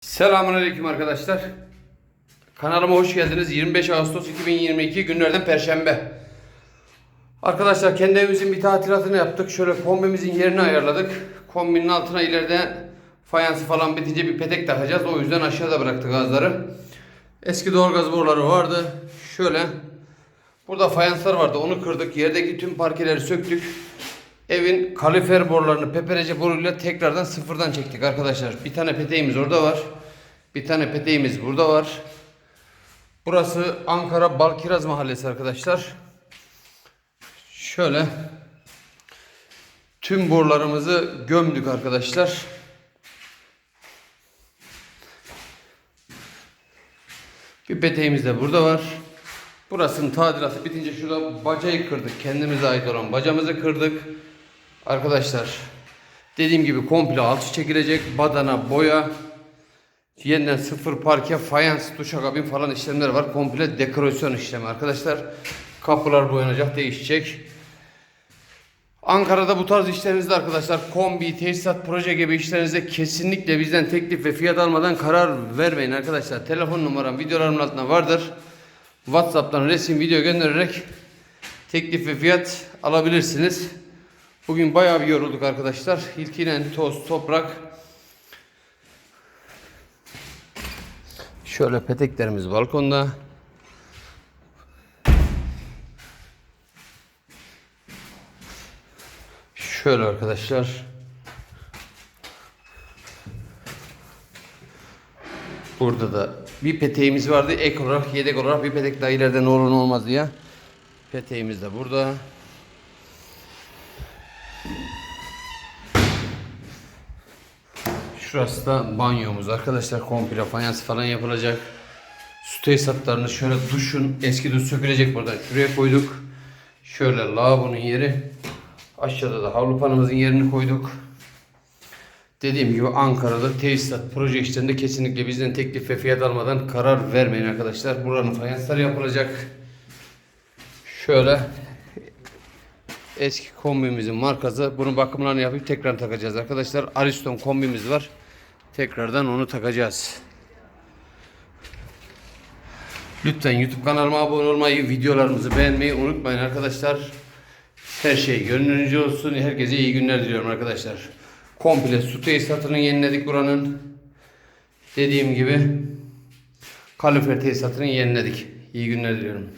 Selamünaleyküm arkadaşlar. Kanalıma hoş geldiniz. 25 Ağustos 2022 günlerden Perşembe. Arkadaşlar kendi evimizin bir tatilatını yaptık. Şöyle kombimizin yerini ayarladık. Kombinin altına ileride fayansı falan bitince bir petek takacağız. O yüzden aşağıda bıraktık gazları. Eski doğalgaz boruları vardı. Şöyle. Burada fayanslar vardı. Onu kırdık. Yerdeki tüm parkeleri söktük. Evin kalifer borularını peperece boruyla tekrardan sıfırdan çektik arkadaşlar. Bir tane peteğimiz orada var. Bir tane peteğimiz burada var. Burası Ankara Balkiraz Mahallesi arkadaşlar. Şöyle tüm borularımızı gömdük arkadaşlar. Bir peteğimiz de burada var. Burasının tadilatı bitince şurada bacayı kırdık. Kendimize ait olan bacamızı kırdık. Arkadaşlar dediğim gibi komple alçı çekilecek. Badana, boya, yeniden sıfır parke, fayans, duşakabin falan işlemler var. Komple dekorasyon işlemi arkadaşlar. Kapılar boyanacak, değişecek. Ankara'da bu tarz işlerinizde arkadaşlar kombi, tesisat, proje gibi işlerinizde kesinlikle bizden teklif ve fiyat almadan karar vermeyin arkadaşlar. Telefon numaram videolarımın altında vardır. WhatsApp'tan resim, video göndererek teklif ve fiyat alabilirsiniz. Bugün bayağı bir yorulduk arkadaşlar. İlkinen toz, toprak. Şöyle peteklerimiz balkonda. Şöyle arkadaşlar. Burada da bir peteğimiz vardı. Ek olarak, yedek olarak bir petek daha ileride ne olur ne olmaz diye. Peteğimiz de burada. Şurası da banyomuz arkadaşlar. Komple fayans falan yapılacak. Su tesisatlarını şöyle duşun eski duş sökülecek buradan. Şuraya koyduk. Şöyle lavabonun yeri. Aşağıda da havlu panımızın yerini koyduk. Dediğim gibi Ankara'da tesisat proje işlerinde kesinlikle bizden teklif ve fiyat almadan karar vermeyin arkadaşlar. Buranın fayansları yapılacak. Şöyle eski kombimizin markası. Bunun bakımlarını yapıp tekrar takacağız arkadaşlar. Ariston kombimiz var. Tekrardan onu takacağız. Lütfen YouTube kanalıma abone olmayı, videolarımızı beğenmeyi unutmayın arkadaşlar. Her şey gönlünüzce olsun. Herkese iyi günler diliyorum arkadaşlar. Komple su tesisatını yeniledik buranın. Dediğim gibi kalifer tesisatını yeniledik. İyi günler diliyorum.